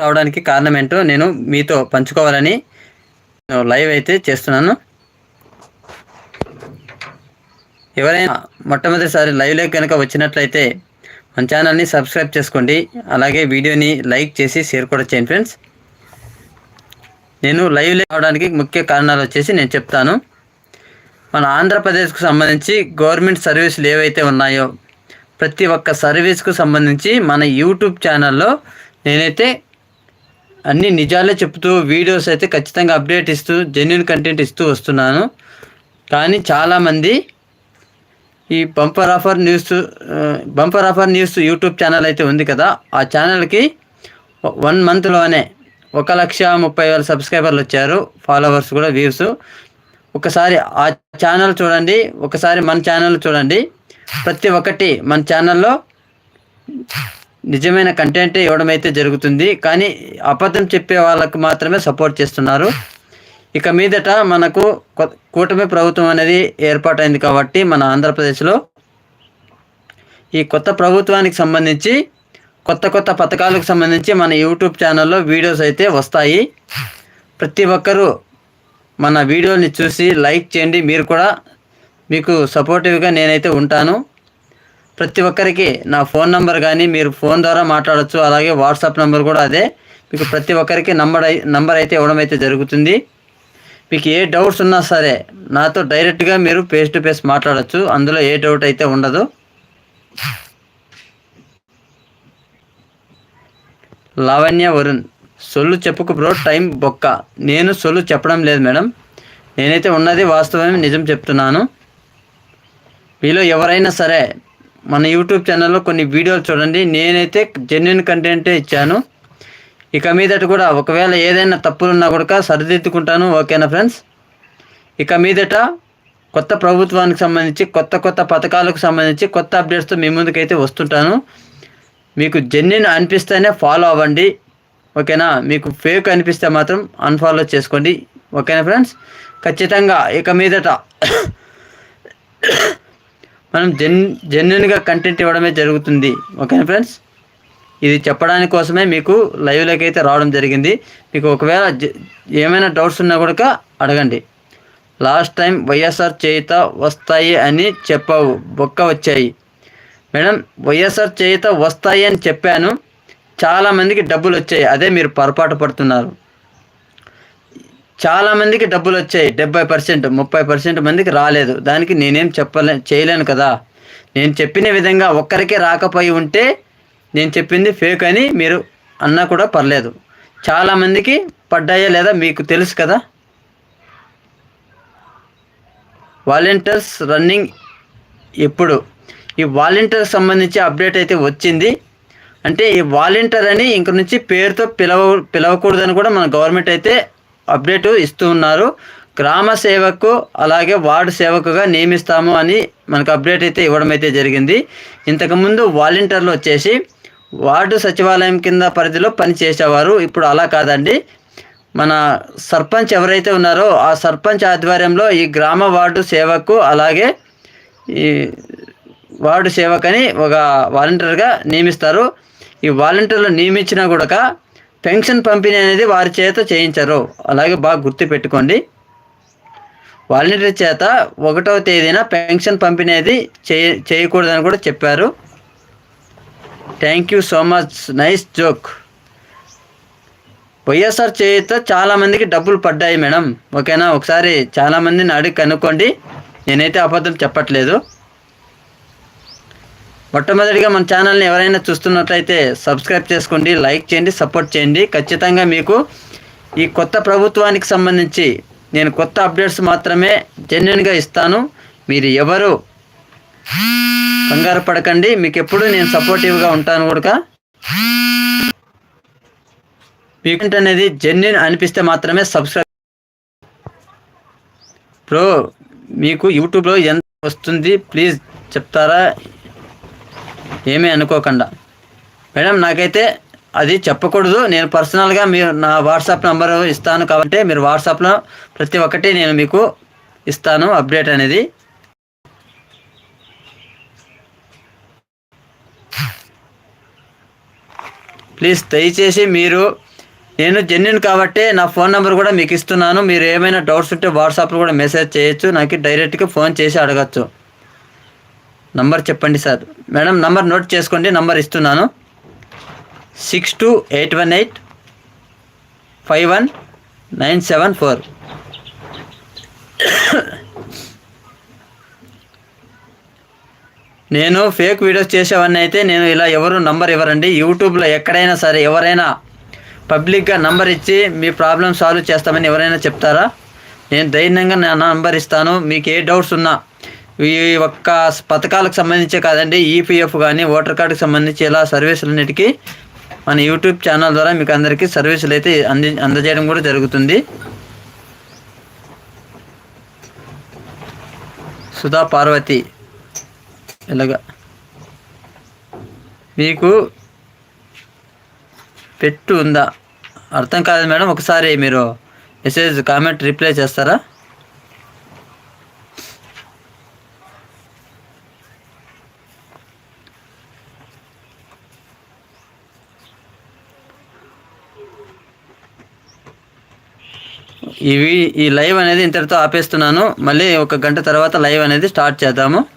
రావడానికి కారణం ఏంటో నేను మీతో పంచుకోవాలని లైవ్ అయితే చేస్తున్నాను. ఎవరైనా మొట్టమొదటిసారి లైవ్లోకి కనుక వచ్చినట్లయితే మన ఛానల్ని సబ్స్క్రైబ్ చేసుకోండి. అలాగే వీడియోని లైక్ చేసి షేర్ కూడా చేయండి ఫ్రెండ్స్. నేను లైవ్లో రావడానికి ముఖ్య కారణాలు వచ్చేసి నేను చెప్తాను. మన ఆంధ్రప్రదేశ్కు సంబంధించి గవర్నమెంట్ సర్వీసులు ఏవైతే ఉన్నాయో ప్రతి ఒక్క సర్వీస్కు సంబంధించి మన యూట్యూబ్ ఛానల్లో నేనైతే అన్ని నిజాలే చెప్తూ వీడియోస్ అయితే ఖచ్చితంగా అప్డేట్ ఇస్తూ జెన్యున్ కంటెంట్ ఇస్తూ వస్తున్నాను. కానీ చాలామంది ఈ bumper offer news bumper offer news YouTube channel అయితే ఉంది కదా. ఆ ఛానల్కి వన్ మంత్లోనే ఒక లక్ష ముప్పై వేల సబ్స్క్రైబర్లు వచ్చారు. ఫాలోవర్స్ కూడా వ్యూస్ ఒకసారి ఆ ఛానల్ చూడండి. ఒకసారి మన ఛానల్ చూడండి. ప్రతి ఒక్కటి మన ఛానల్లో నిజమైన కంటెంటే ఇవ్వడం అయితే జరుగుతుంది కానీ అబద్ధం చెప్పే వాళ్ళకు మాత్రమే సపోర్ట్ చేస్తున్నారు. ఇక మీదట మనకు కూటమి ప్రభుత్వం అనేది ఏర్పాటైంది కాబట్టి మన ఆంధ్రప్రదేశ్లో ఈ కొత్త ప్రభుత్వానికి సంబంధించి కొత్త కొత్త పథకాలకు సంబంధించి మన యూట్యూబ్ ఛానల్లో వీడియోస్ అయితే వస్తాయి. ప్రతి ఒక్కరూ మన వీడియోని చూసి లైక్ చేయండి. మీరు కూడా మీకు సపోర్టివ్గా నేనైతే ఉంటాను. ప్రతి ఒక్కరికి నా ఫోన్ నెంబర్ కానీ మీరు ఫోన్ ద్వారా మాట్లాడచ్చు. అలాగే వాట్సాప్ నెంబర్ కూడా అదే. మీకు ప్రతి ఒక్కరికి నంబర్ నంబర్ అయితే ఇవ్వడం అయితే జరుగుతుంది. మీకు ఏ డౌట్స్ ఉన్నా సరే నాతో డైరెక్ట్గా మీరు ఫేస్ టు ఫేస్ మాట్లాడచ్చు. అందులో ఏ డౌట్ అయితే ఉండదు. లావణ్య వరుణ్ సొల్లు చెప్పుకు బ్రో టైం బొక్క. నేను సొల్లు చెప్పడం లేదు మేడం. నేనైతే ఉన్నది వాస్తవమే నిజం చెప్తున్నాను. మీలో ఎవరైనా సరే మన యూట్యూబ్ ఛానల్లో కొన్ని వీడియోలు చూడండి. నేనైతే జెన్యున్ కంటెంటే ఇచ్చాను. ఇక మీదట కూడా ఒకవేళ ఏదైనా తప్పులున్నా కూడా సరిదిద్దుకుంటాను. ఓకేనా ఫ్రెండ్స్ ఇక మీదట కొత్త ప్రభుత్వానికి సంబంధించి కొత్త కొత్త పథకాలకు సంబంధించి కొత్త అప్డేట్స్తో మీ ముందుకైతే వస్తుంటాను. మీకు జెన్యున్ అనిపిస్తేనే ఫాలో అవ్వండి. ఓకేనా మీకు ఫేక్ అనిపిస్తే మాత్రం అన్ఫాలో చేసుకోండి. ఓకేనా ఫ్రెండ్స్ ఖచ్చితంగా ఇక మీదట మనం జెన్ జెన్యున్గా కంటెంట్ ఇవ్వడమే జరుగుతుంది. ఓకేనా ఫ్రెండ్స్? ఇది చెప్పడానికి కోసమే మీకు లైవ్లోకి అయితే రావడం జరిగింది. మీకు ఒకవేళ ఏమైనా డౌట్స్ ఉన్నా కూడా అడగండి. లాస్ట్ టైం వైఎస్ఆర్ చేయిత వస్తాయి అని చెప్పావు. బొక్క వచ్చాయి. మేడం వైఎస్ఆర్ చేయిత వస్తాయి అని చెప్పాను. చాలామందికి డబ్బులు వచ్చాయి అదే మీరు పొరపాటు పడుతున్నారు. చాలా మందికి డబ్బులు వచ్చాయి. డెబ్బై పర్సెంట్ ముప్పై పర్సెంట్ మందికి రాలేదు. దానికి నేనేం చెప్పలే చేయలేను కదా. నేను చెప్పిన విధంగా ఒక్కరికే రాకపోయి ఉంటే నేను చెప్పింది ఫేక్ అని మీరు అన్నా కూడా పర్లేదు. చాలామందికి పడ్డాయా లేదా మీకు తెలుసు కదా? వాలంటీర్స్ రన్నింగ్ ఎప్పుడు? ఈ వాలంటీర్ సంబంధించి అప్డేట్ అయితే వచ్చింది. అంటే ఈ వాలంటీర్ అని ఇంక నుంచి పేరుతో పిలవ పిలవకూడదని కూడా మన గవర్నమెంట్ అయితే అప్డేట్ ఇస్తూ ఉన్నారు. గ్రామ సేవకు అలాగే వార్డు సేవకుగా నియమిస్తాము అని మనకు అప్డేట్ అయితే ఇవ్వడం అయితే జరిగింది. ఇంతకుముందు వాలంటీర్లు వచ్చేసి వార్డు సచివాలయం కింద పరిధిలో పనిచేసేవారు ఇప్పుడు అలా కాదండి. మన సర్పంచ్ ఎవరైతే ఉన్నారో ఆ సర్పంచ్ ఆధ్వర్యంలో ఈ గ్రామ వార్డు సేవకు అలాగే ఈ వార్డు సేవకని ఒక వాలంటీర్గా నియమిస్తారు. ఈ వాలంటీర్లు నియమించినా కూడా పెన్షన్ పంపిణీ అనేది వారి చేత చేయించరు. అలాగే బాగా గుర్తుపెట్టుకోండి వాలంటీర్ చేత ఒకటవ తేదీన పెన్షన్ పంపిణీ అనేది చేయ చేయకూడదని కూడా చెప్పారు. Thank you so much. Nice joke. YSR చేత చాలామందికి డబ్బులు పడ్డాయి మేడం. ఓకేనా? ఒకసారి చాలామందిని అడిగి కనుక్కోండి. నేనైతే అబద్ధం చెప్పట్లేదు. మొట్టమొదటిగా మన ఛానల్ని ఎవరైనా చూస్తున్నట్లయితే సబ్స్క్రైబ్ చేసుకోండి లైక్ చేయండి సపోర్ట్ చేయండి. ఖచ్చితంగా మీకు ఈ కొత్త ప్రభుత్వానికి సంబంధించి నేను కొత్త అప్డేట్స్ మాత్రమే జెన్యున్గా ఇస్తాను. మీరు ఎవరు కంగారు పడకండి. మీకు ఎప్పుడు నేను సపోర్టివ్గా ఉంటాను కూడా మీకు అనేది జెన్యున్ అనిపిస్తే మాత్రమే సబ్స్క్రైబ్ ప్రో మీకు యూట్యూబ్లో ఎంత వస్తుంది? ప్లీజ్ చెప్తారా? ఏమీ అనుకోకుండా. మేడం నాకైతే అది చెప్పకూడదు. నేను పర్సనల్గా మీరు నా వాట్సాప్ నెంబర్ ఇస్తాను కాబట్టి మీరు వాట్సాప్లో ప్రతి ఒక్కటి నేను మీకు ఇస్తాను అప్డేట్ అనేది. ప్లీజ్ దయచేసి మీరు నేను జెన్యున్ కాబట్టి నా ఫోన్ నెంబర్ కూడా మీకు ఇస్తున్నాను. మీరు ఏమైనా డౌట్స్ ఉంటే వాట్సాప్లో కూడా మెసేజ్ చేయొచ్చు. నాకు డైరెక్ట్గా ఫోన్ చేసి అడగచ్చు. నంబర్ చెప్పండి సార్. మేడం నంబర్ నోట్ చేసుకోండి నంబర్ ఇస్తున్నాను. Six two eight one eight five one nine seven four. నేను ఫేక్ వీడియోస్ చేసేవన్నీ అయితే నేను ఇలా ఎవరు నంబర్ ఇవ్వరండి. యూట్యూబ్లో ఎక్కడైనా సరే ఎవరైనా పబ్లిక్గా నంబర్ ఇచ్చి మీ ప్రాబ్లం సాల్వ్ చేస్తామని ఎవరైనా చెప్తారా? నేను ధైర్యంగా నా నంబర్ ఇస్తాను. మీకు ఏ డౌట్స్ ఉన్నా ఈ ఒక్క పథకాలకు సంబంధించే కాదండి ఈపీఎఫ్ కానీ ఓటర్ కార్డుకి సంబంధించి ఇలా సర్వీసులన్నిటికీ మన యూట్యూబ్ ఛానల్ ద్వారా మీకు అందరికీ సర్వీసులు అయితే అంది అందజేయడం కూడా జరుగుతుంది. సుధా పార్వతి ఇలాగా. మీకు పెట్టు ఉందా? అర్థం కాదు మేడం ఒకసారి మీరు మెసేజ్ కామెంట్ రిప్లై చేస్తారా? ఇవి ఈ లైవ్ అనేది ఇంతటితో ఆపేస్తున్నాను. మళ్ళీ ఒక గంట తర్వాత లైవ్ అనేది స్టార్ట్ చేద్దాము.